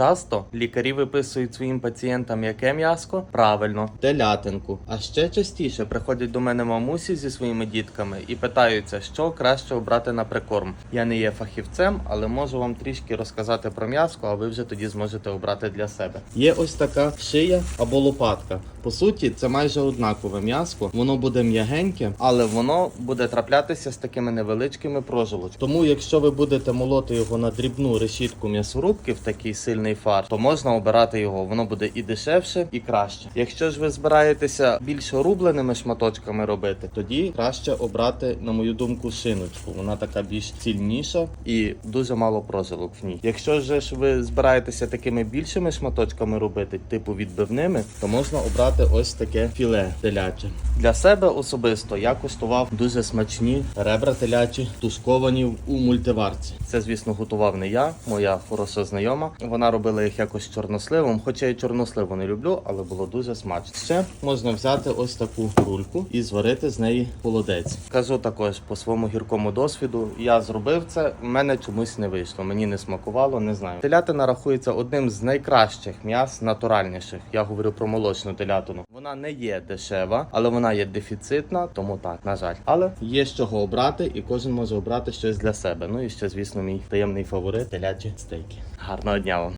Часто лікарі виписують своїм пацієнтам яке м'яско? Правильно, телятинку. А ще частіше приходять до мене мамусі зі своїми дітками і питаються, що краще обрати на прикорм. Я не є фахівцем, але можу вам трішки розказати про м'яско, а ви вже тоді зможете обрати для себе. Є ось така шия або лопатка. По суті, це майже однакове м'яско. Воно буде м'ягеньке, але воно буде траплятися з такими невеличкими прожилочками. Тому, якщо ви будете молоти його на дрібну решітку м'ясорубки в такий сильний фарш, то можна обирати його. Воно буде і дешевше, і краще. Якщо ж ви збираєтеся більш рубленими шматочками робити, тоді краще обрати, на мою думку, шиночку. Вона така більш цільніша і дуже мало прожилок в ній. Якщо ж ви збираєтеся такими більшими шматочками робити, типу відбивними, то можна обрати ось таке філе теляче. Для себе особисто я куштував дуже смачні ребра телячі, тушковані у мультиварці. Це, звісно, готував не я, моя хороша знайома. Вона робила їх якось чорносливом, хоча я чорносливу не люблю, але було дуже смачно. Ще можна взяти ось таку рульку і зварити з неї холодець. Кажу також по своєму гіркому досвіду. Я зробив це, в мене чомусь не вийшло. Мені не смакувало, не знаю. Телятина рахується одним з найкращих м'яс, натуральніших. Я говорю про молочну телятину. Вона не є дешева, але вона є дефіцитна, тому так, на жаль. Але є з чого обрати, і кожен може обрати щось для себе. Ну і ще, звісно, мій таємний фаворит телячі стейки. Гарного дня вам!